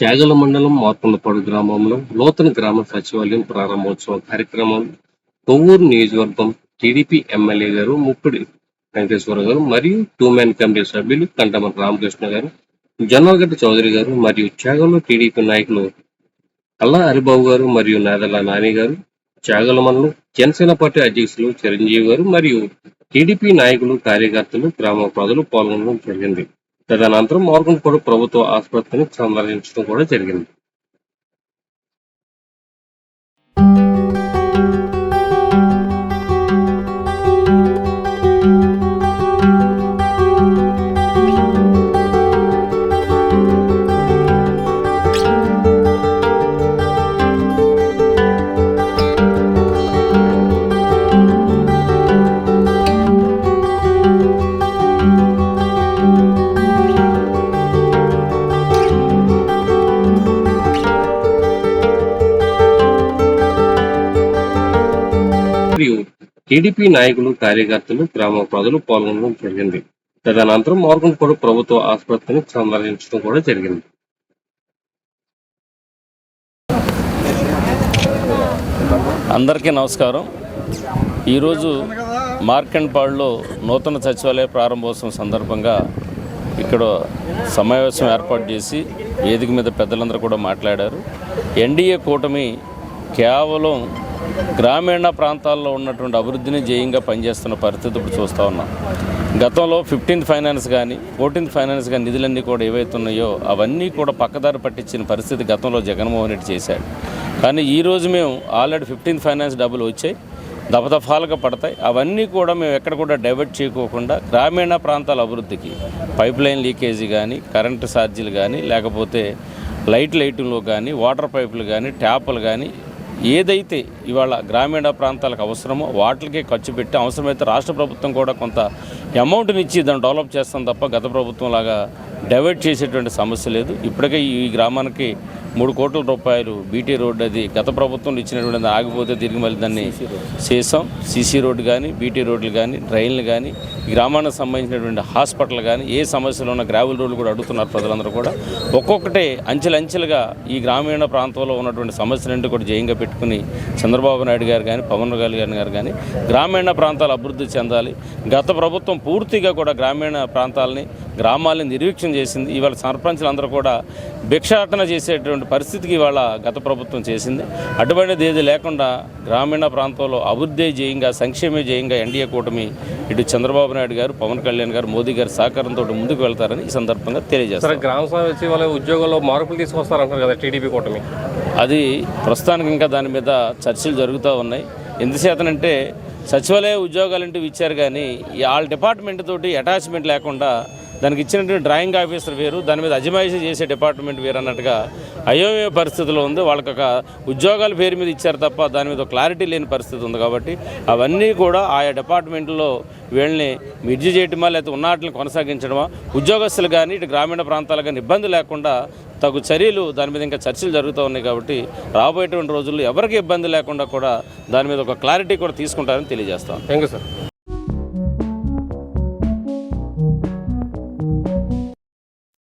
చాగల మండలం మార్కొండపాడు గ్రామంలో నూతన గ్రామ సచివాలయం ప్రారంభోత్సవ కార్యక్రమం కొవ్వూరు నియోజకవర్గం టీడీపీ ఎమ్మెల్యే గారు ముప్పిడి వెంకటేశ్వర గారు మరియు టూ మ్యాన్ కమిటీ సభ్యులు కంటమన్ రామకృష్ణ గారు జొన్నలగడ్డ చౌదరి గారు మరియు చాగల్లో టీడీపీ నాయకులు అల్లా హరిబాబు గారు మరియు నాదల నాని గారు చాగల మండలం జనసేన పార్టీ అధ్యక్షులు చిరంజీవి గారు మరియు టీడీపీ నాయకులు కార్యకర్తలు గ్రామ ప్రజలు పాల్గొనడం జరిగింది. తదనంతరం మార్గంపూడి ప్రభుత్వ ఆసుపత్రిని సందర్శించడం కూడా జరిగింది. మరియు టీడీపీ నాయకులు కార్యకర్తలు గ్రామ ప్రజలు పాల్గొనడం జరిగింది. తదనంతరం మార్గంపూడి ప్రభుత్వ ఆసుపత్రిని సందర్శించడం కూడా జరిగింది. అందరికీ నమస్కారం. ఈరోజు మార్కండ్పాడులో నూతన సచివాలయ ప్రారంభోత్సవం సందర్భంగా ఇక్కడ సమావేశం ఏర్పాటు చేసి వేదిక మీద పెద్దలందరూ కూడా మాట్లాడారు. ఎన్డీఏ కూటమి కేవలం గ్రామీణ ప్రాంతాల్లో ఉన్నటువంటి అభివృద్ధిని జయంగా పనిచేస్తున్న పరిస్థితి ఇప్పుడు చూస్తూ ఉన్నాం. గతంలో ఫిఫ్టీన్త్ ఫైనాన్స్ కానీ ఫోర్టీన్త్ ఫైనాన్స్ కానీ నిధులన్నీ కూడా ఏవైతే ఉన్నాయో అవన్నీ కూడా పక్కదారి పట్టించిన పరిస్థితి గతంలో జగన్మోహన్ రెడ్డి చేశాడు. కానీ ఈరోజు మేము ఆల్రెడీ ఫిఫ్టీన్త్ ఫైనాన్స్ డబ్బులు వచ్చాయి దఫదఫాలుగా పడతాయి. అవన్నీ కూడా మేము ఎక్కడ కూడా డైవర్ట్ చేయకోకుండా గ్రామీణ ప్రాంతాల అభివృద్ధికి పైప్ లైన్ లీకేజీ కానీ కరెంటు ఛార్జీలు కానీ లేకపోతే లైట్ లైటింగ్లో కానీ వాటర్ పైపులు కానీ ట్యాపులు కానీ ఏదైతే ఇవాళ గ్రామీణ ప్రాంతాలకు అవసరమో వాటికే ఖర్చు పెట్టి అవసరమైతే రాష్ట్ర ప్రభుత్వం కూడా కొంత అమౌంట్ని ఇచ్చి దాన్ని డెవలప్ చేస్తాం తప్ప గత ప్రభుత్వం లాగా డైవర్ట్ చేసేటువంటి సమస్య లేదు. ఇప్పటికే ఈ గ్రామానికి మూడు కోట్ల రూపాయలు బీటీ రోడ్డు అది గత ప్రభుత్వం ఇచ్చినటువంటి ఆగిపోతే తిరిగి మళ్ళీ దాన్ని చేసాం. సీసీ రోడ్డు కానీ బీటీ రోడ్లు కానీ డ్రైన్లు కానీ గ్రామానికి సంబంధించినటువంటి హాస్పిటల్ కానీ ఏ సమస్యలు ఉన్న గ్రావెల్ రోడ్లు కూడా అడుగుతున్నారు ప్రజలందరూ కూడా. ఒక్కొక్కటే అంచెలంచెలుగా ఈ గ్రామీణ ప్రాంతంలో ఉన్నటువంటి సమస్యలన్నీ కూడా జయంగా పెట్టుకుని చంద్రబాబు నాయుడు గారు కానీ పవన్ కళ్యాణ్ గారు కానీ గ్రామీణ ప్రాంతాలు అభివృద్ధి చెందాలి. గత ప్రభుత్వం పూర్తిగా కూడా గ్రామీణ ప్రాంతాలని గ్రామాలని నిర్వీక్షణ చేసింది. ఇవాళ సర్పంచులు అందరూ కూడా భిక్షాటన చేసేటువంటి పరిస్థితికి ఇవాళ గత ప్రభుత్వం చేసింది. అటువంటిది ఏది లేకుండా గ్రామీణ ప్రాంతంలో అభివృద్ధి జయంగా సంక్షేమ జయంగా ఎన్డీఏ కూటమి ఇటు చంద్రబాబు నాయుడు గారు పవన్ కళ్యాణ్ గారు మోదీ గారి సహకారంతో ముందుకు వెళ్తారని ఈ సందర్భంగా తెలియజేస్తారు గ్రామ సచివాలయ ఉద్యోగాల్లో మార్పులు తీసుకొస్తారంటారు కదా టీడీపీ కూటమి. అది ప్రస్తుతానికి ఇంకా దాని మీద చర్చలు జరుగుతూ ఉన్నాయి. ఎందుచేతనంటే సచివాలయ ఉద్యోగాలు అంటూ ఇచ్చారు కానీ ఈ వాళ్ళ డిపార్ట్మెంట్ తోటి అటాచ్మెంట్ లేకుండా దానికి ఇచ్చినటువంటి డ్రాయింగ్ ఆఫీసర్ వేరు దాని మీద అజమాయిషీ చేసే డిపార్ట్మెంట్ వేరు అన్నట్టుగా అయోమయ పరిస్థితిలో ఉంది. వాళ్ళకి ఒక ఉద్యోగాల పేరు మీద ఇచ్చారు తప్ప దాని మీద క్లారిటీ లేని పరిస్థితి ఉంది కాబట్టి అవన్నీ కూడా ఆయా డిపార్ట్మెంట్లో వీళ్ళని మిర్జి చేయటమా లేకపోతే ఉన్నాటిని కొనసాగించడమా ఉద్యోగస్తులు కానీ ఇటు గ్రామీణ ప్రాంతాలు కానీ ఇబ్బంది లేకుండా తగు చర్యలు దాని మీద ఇంకా చర్చలు జరుగుతూ ఉన్నాయి కాబట్టి రాబోయేటువంటి రోజుల్లో ఎవరికి ఇబ్బంది లేకుండా కూడా దాని మీద ఒక క్లారిటీ కూడా తీసుకుంటారని తెలియజేస్తాం థ్యాంక్ యూ సార్.